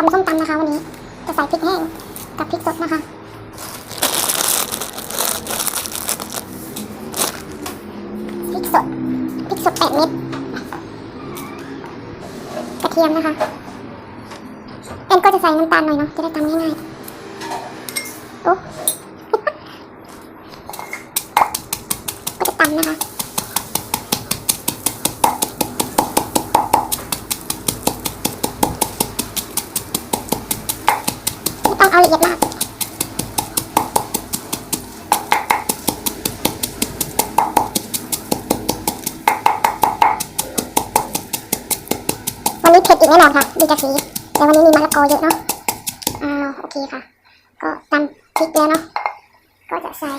ตำส้มตำนะคะวันนี้ จะใส่พริกแห้งกับพริกสดนะคะพริกสดพริกสดแปดเม็ดกระเทียมนะคะแอนก็จะใส่น้ำตาลหน่อยเนาะจะได้ตำง่ายๆโอ้ ก็จะตำนะคะ เอาละเอียดมากวันนี้เผ็ดอีกแน่นอนค่ะดูจากสีแต่วันนี้มีมะละกอเยอะเนาะอ้าวโอเคค่ะ ก็ตำพริกแล้วเนาะก็จะใส่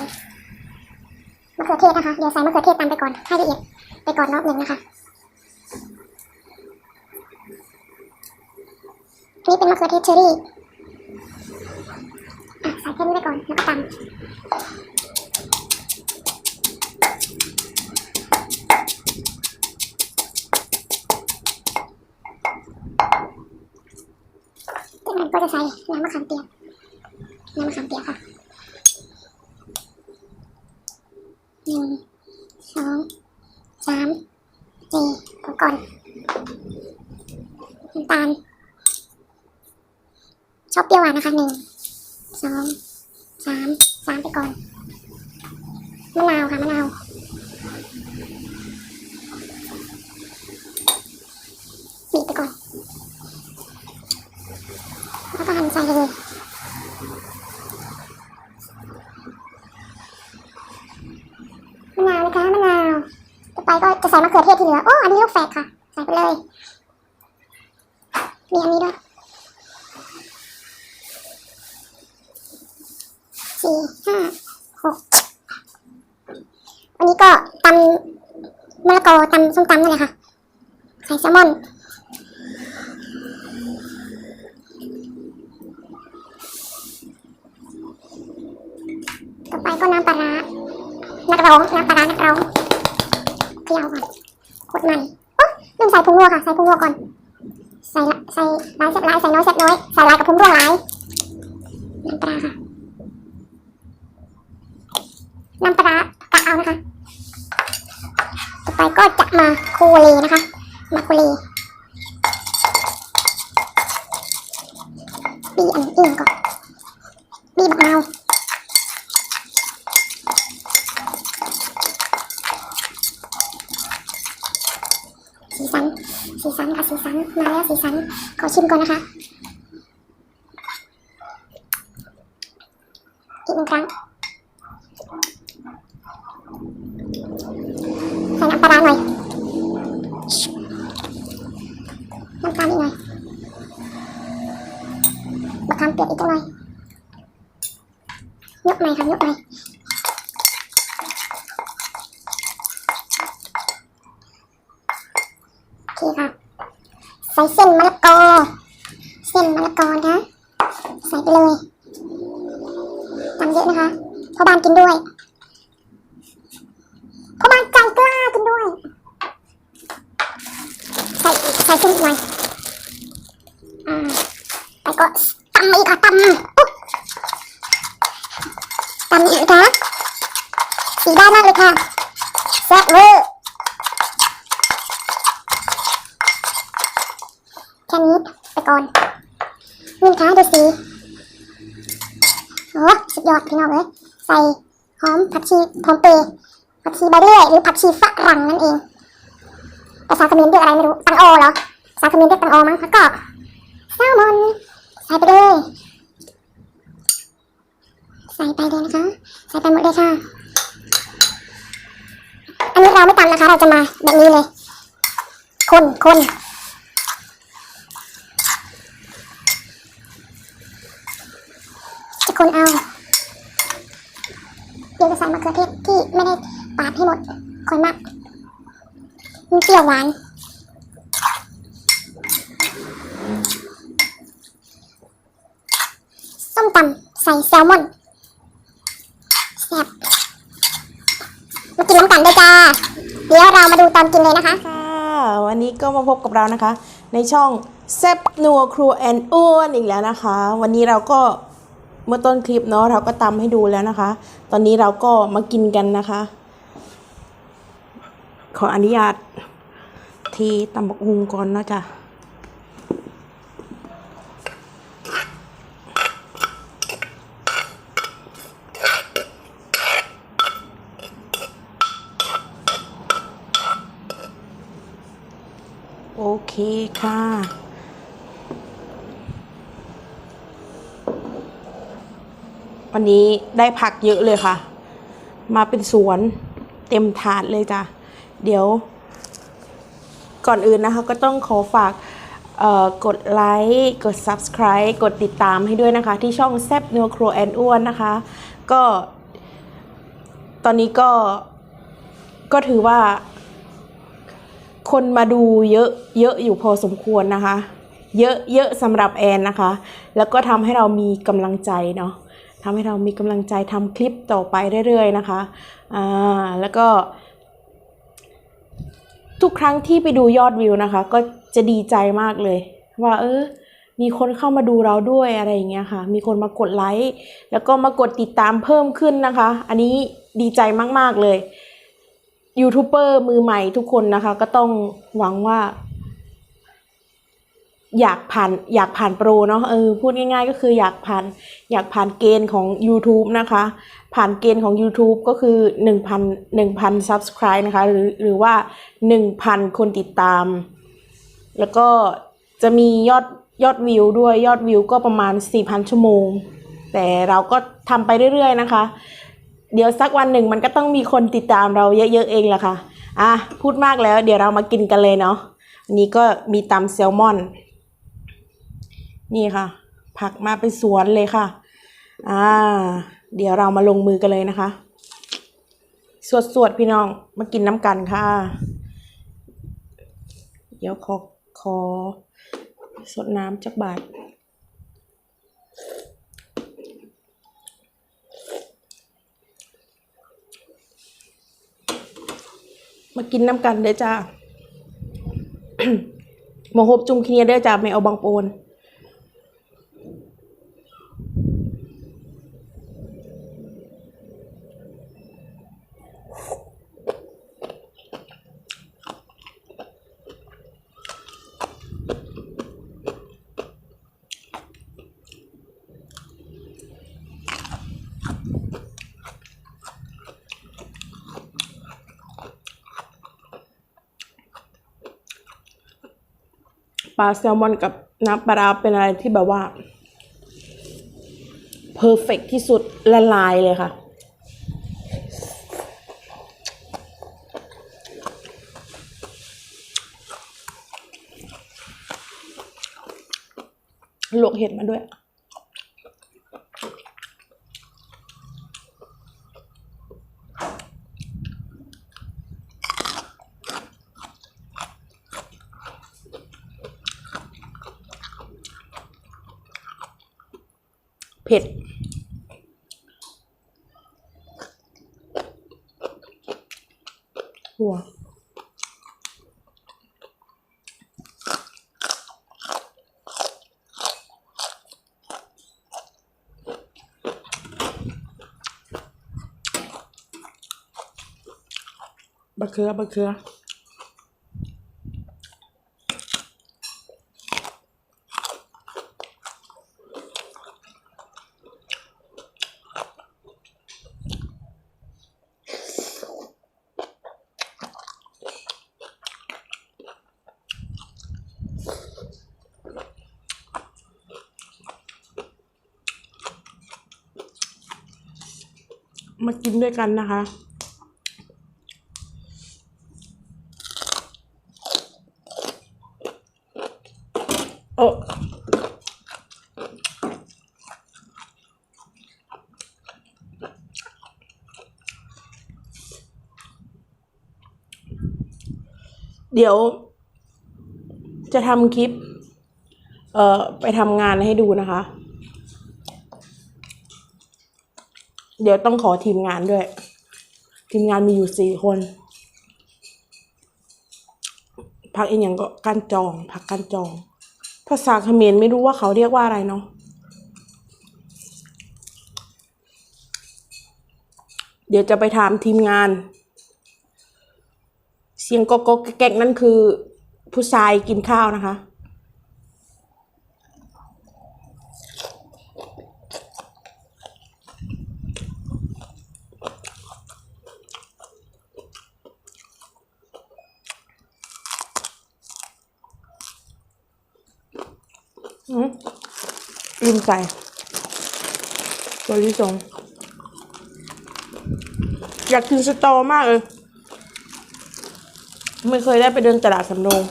มะเขือเทศนะคะเดี๋ยวใส่มะเขือเทศตามไปก่อนให้ละเอียดไปก่อนรอบหนึ่งนะคะนนี้เป็นมะเขือเทศเชอรี่ ใส่แค่นี้ไปก่อน แล้วก็ตำจากนั้นก็จะใส่น้ำมะขามเปียกน้ำมะขามเปียกค่ะหนึ่งสองสามสี่พอก่อนน้ำตาลชอบเปรี้ยวหวานนะคะหนึ่งสองสามสามไปก่อนมะนาวค่ะมะนาวบีบไปก่อนแล้วก็หั่นใส่เลย มะนาวนะคะมะนาวต่อไปก็จะใส่มะเขือเทศที่เหลือ โอ้ อันนี้ลูกแฝดค่ะ ใส่ไปเลย มีอันนี้ด้วยสี่ห้าหกวันนี้ก็ตำมะละกอตำส้มตำนั่นแหละค่ะ ใส่แซลมอน ต่อไป ก็น้ำปลาร้านักร้องน้ำปลาร้านักร้องเคี่ยวก่อนขดมันโอ๊ะลืมใส่ผงนัวค่ะ ใส่ผงนัวก่อน ใส่ใส่ร้ายเสร็จร้ายใส่น้อยเสร็จน้อย ใส่ลายกับผงนัวร้ายน้ำปลาค่ะ น้ำปลาร้ากะเอานะคะ ต่อไปก็จะมาโคเลนะคะ มาโคเลบีอันอื่นก่อนบีบักนาวสีสัน สีสันค่ะสีสัน มาแล้วสีสัน ขอชิม ก่อนนะคะอีกหนึ่งครั้งใส่น้ำปลาร้าหน่อยน้ำตาลอีกหน่อยมะขามเปียกอีกจังหน่อยยกใหม่ค่ะยกใหม่โอเคค่ะ ใส่เส้นมะละกอ เส้นมะละกอนะคะใส่ไปเลยทำเยอะนะคะพ่อบ้านกินด้วยพ่อบ้านใจกล้ากินด้วย ใส่ใส่เส้นหน่อยอ่าไปก็ตำอีกค่ะตำปุ๊บตำอีกนะคะสีได้มากเลยค่ะแซ่บเวอร์แค่นี้ไปก่อนนี่นะคะดูสีโอ้สุดยอดพี่น้องเลยใส่หอม ผักชีหอมเปย์ผักชีใบเลื่อยหรือผักชีฝรั่งนั่นเองภาษาเขมรเรียกอะไรไม่รู้ตังโอเหรอภาษาเขมรเรียกตังโอมั้งแล้วก็แซลมอนใส่ไปเลยใส่ไปเลยนะคะใส่ไปหมดเลยค่ะอันนี้เราไม่ตำนะคะ เราจะมาแบบนี้เลยคนคนจะคนเอาะเขือเทศที่ไม่ได้ปาดให้หมดค่อยมากมันเปรี้ยวหวานส้มตำใส่แซลมอนแซ่บมากินน้ำกันด้วยจ้า เดี๋ยวเรามาดูตอนกินเลยนะคะ วันนี้ก็มาพบกับเรานะคะ ในช่องแซบนัวครัวแอนอ้วนอีกแล้วนะคะ วันนี้เราก็ เมื่อต้นคลิปเนาะเราก็ตำให้ดูแล้วนะคะ ตอนนี้เราก็มากินกันนะคะ ขออนุญาตทีตำบักฮุงก่อนเนาะจ้ะโอเคค่ะ วันนี้ได้ผักเยอะเลยค่ะ มาเป็นสวนเต็มถาดเลยจ้ะ เดี๋ยว ก่อนอื่นนะคะ ก็ต้องขอฝากกดไลค์กด subscribe กดติดตามให้ด้วยนะคะ ที่ช่องแซบเนัวครัวแอนอ้วนนะคะ ก็ ตอนนี้ก็ก็ถือว่า คนมาดูเยอะเยอะอยู่พอสมควรนะคะ เยอะเยอะสำหรับแอนนะคะ แล้วก็ทำให้เรามีกำลังใจเนาะ ทำให้เรามีกำลังใจทำคลิปต่อไปเรื่อยๆนะคะอ่าแล้วก็ ทุกครั้งที่ไปดูยอดวิวนะคะ ก็จะดีใจมากเลย ว่าเออมีคนเข้ามาดูเราด้วยอะไรอย่างเงี้ยค่ะ มีคนมากดไลค์ แล้วก็มากดติดตามเพิ่มขึ้นนะคะ อันนี้ดีใจมาก ๆ เลย ยูทูบเบอร์มือใหม่ทุกคนนะคะ ก็ต้องหวังว่า อยากผ่านอยากผ่านโปรเนาะเออพูดง่ายๆ ก็คืออยากผ่านอยากผ่านเกณฑ์ของ YouTube นะคะ ผ่านเกณฑ์ของ YouTube ก็คือ 1,000 1,000 Subscribe นะคะ หรือหรือว่า 1,000 คนติดตาม แล้วก็จะมียอดยอดวิวด้วยยอดวิวก็ประมาณ 4,000 ชั่วโมง แต่เราก็ทำไปเรื่อยๆนะคะ เดี๋ยวสักวันหนึ่งมันก็ต้องมีคนติดตามเราเยอะๆเองแหละค่ะอะพูดมากแล้วเดี๋ยวเรามากินกันเลยเนาะนนี้ก็มีตำแซลมอน นี่ค่ะ ผักมาเป็นสวนเลยค่ะ อ่า เดี๋ยวเรามาลงมือกันเลยนะคะ สวดสวดๆพี่น้อง มากินน้ำกันค่ะ เดี๋ยวขอขอสดน้ำจักบาทมากินน้ำกันเด้อจ้ามาฮบจุงเคียเด้อจ้าไม่เอาบางโปน ปลาแซลมอนกับน้ำปลาเป็นอะไรที่แบบว่าเพอร์เฟกที่สุดละลายเลยค่ะลวกเห็ดมาด้วย เผ็ด หัวบะเขือบะเขือ มากินด้วยกันนะคะ โอ้เดี๋ยว จะทำคลิป เอ่อ ไปทำงานให้ดูนะคะ เดี๋ยวต้องขอทีมงานด้วย ทีมงานมีอยู่สี่คน พักอีกอย่างก็การจองพักการจอง ภาษาเขมรไม่รู้ว่าเขาเรียกว่าอะไรเนาะเดี๋ยวจะไปถามทีมงาน เสียงกอกๆแก๊กนั่นคือ ผู้ชายกินข้าวนะคะ อืม ลืมใส่ตัวที่สงอยากกินสตอมากเลย ไม่เคยได้ไปเดินตลาดสำโรง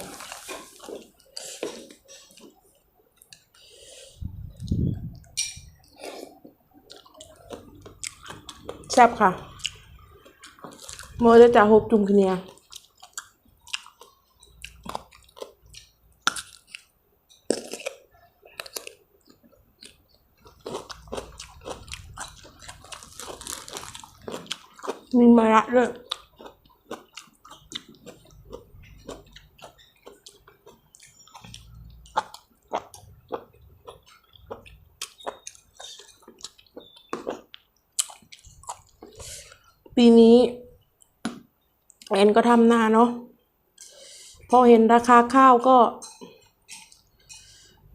แซ่บค่ะโมจะจ่าหกจุ่มคเนีย มีมะระด้วย ปีนี้แอนก็ทำนาเนาะพอเห็นราคาข้าวก็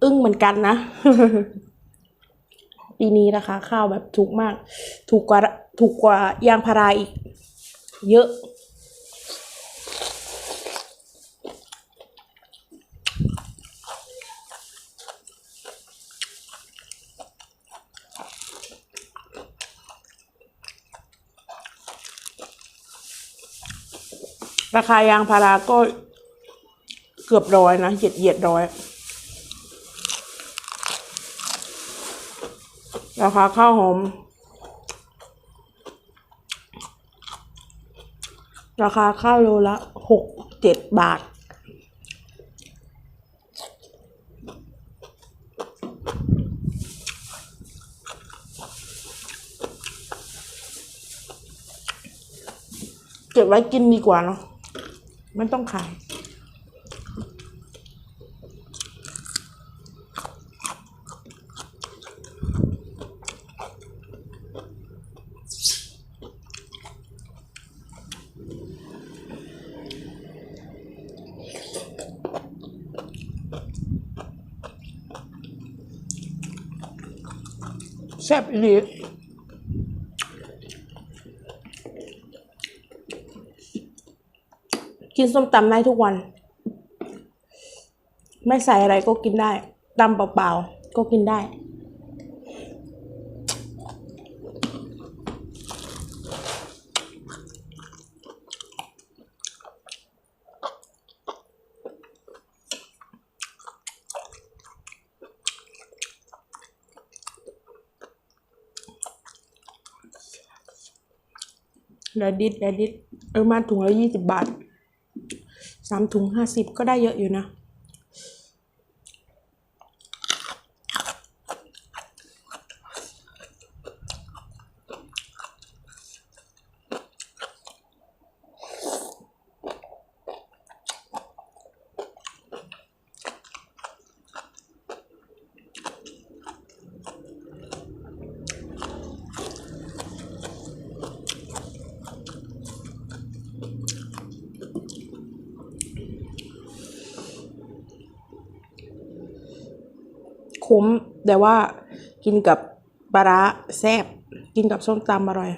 อึ้งเหมือนกันนะปีนี้ราคาข้าวแบบถูกมาก ถูกกว่าถูกกว่ายางพาราอีก เยอะ ราคายางพาราก็เกือบร้อยนะเหยียดเหยียดร้อย ราคาข้าวหอม ราคาข้าวโลละหกเจ็ดบาท เก็บไว้กินดีกว่าเนาะ ไม่ต้องขาย แซ่บอีหลี กินส้มตำได้ทุกวัน ไม่ใส่อะไรก็กินได้ตำเปล่าๆก็กินได้แรดดิสแรดดิสเออมาถุงละยี่สิบบาท สามถุงห้าสิบก็ได้เยอะอยู่นะ มแต่ว่ากินกับปลาร้าแซ่บกินกับส้มตำอร่อย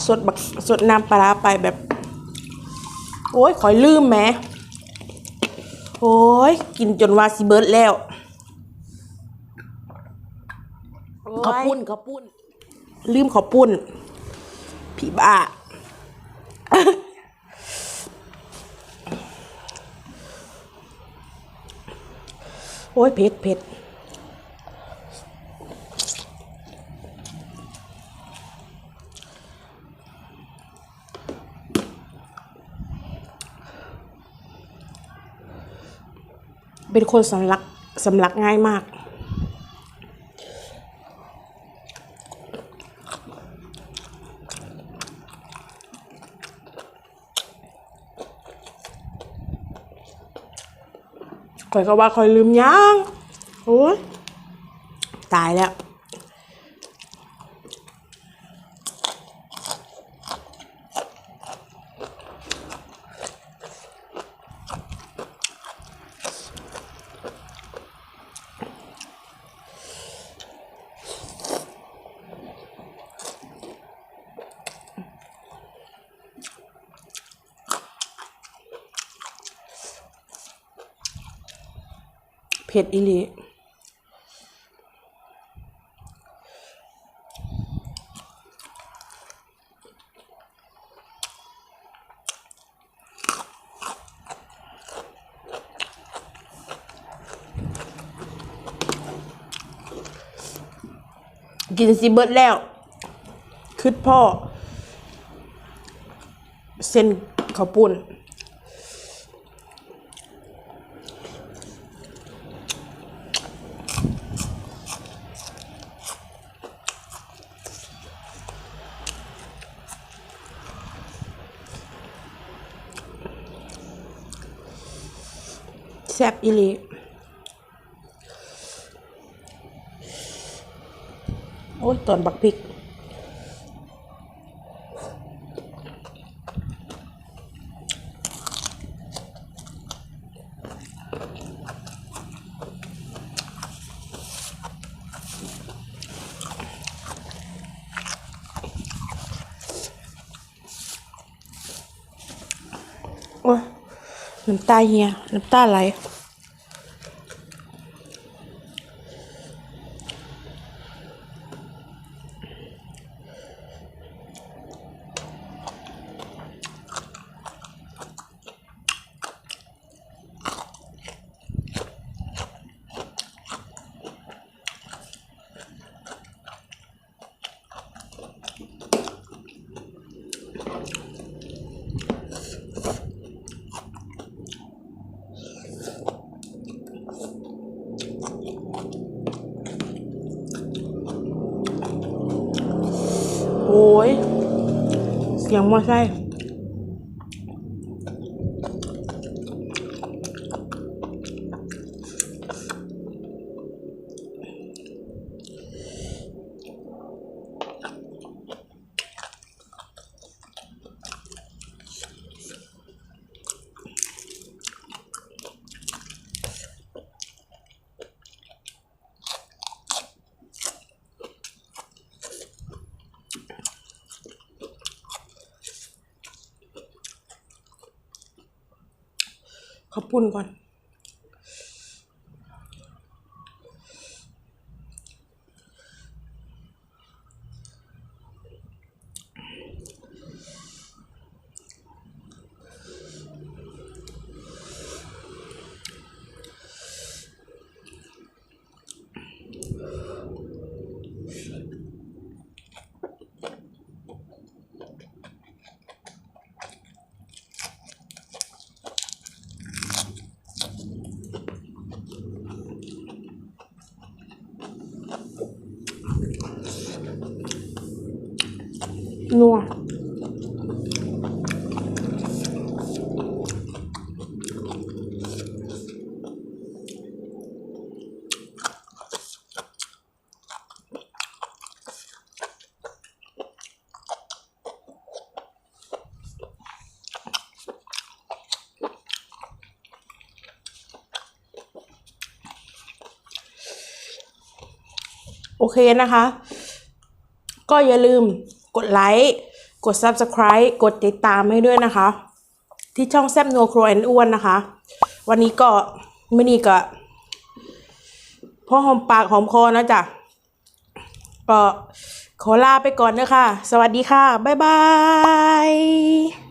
ส ดบักสดน้ำปลาร้าไปแบบ โอ้ยขอยลืมแหมโอ้ยกินจนว่าสิเบิร์ดแล้วขอปุ้นขอปุ้น ลืมขอปุ้น ผีบ้าโโอ้ยเผ็ดเผ็ด เป็นคนสำลักสำลักง่ายมาก คอยก็ว่าคอยลืมย่างโอ้ยตายแล้ว ผ็ดอีหลีกินสิเบิดแล้วคืดพ่อ เส้นข้าวปุ้น แซ่บอีหลี โอ้ยตอนบักพริกโอ้ยน้ำตาเฮียน้ำตาไหล โอ้ย เสียงมอไซค์ ข นัวโอเคนะคะ ก็อย่าลืม กดไลค์กด Subscribe กดติดตามให้ด้วยนะคะ ที่ช่องแซบนัวครัวแอนอ้วนนะคะ วันนี้ก็ไม่นี่ก็พ่อหอมปากหอมคอนะจ๊ะก็ขอลาไปก่อนนะคะ สวัสดีค่ะ บ๊ายบาย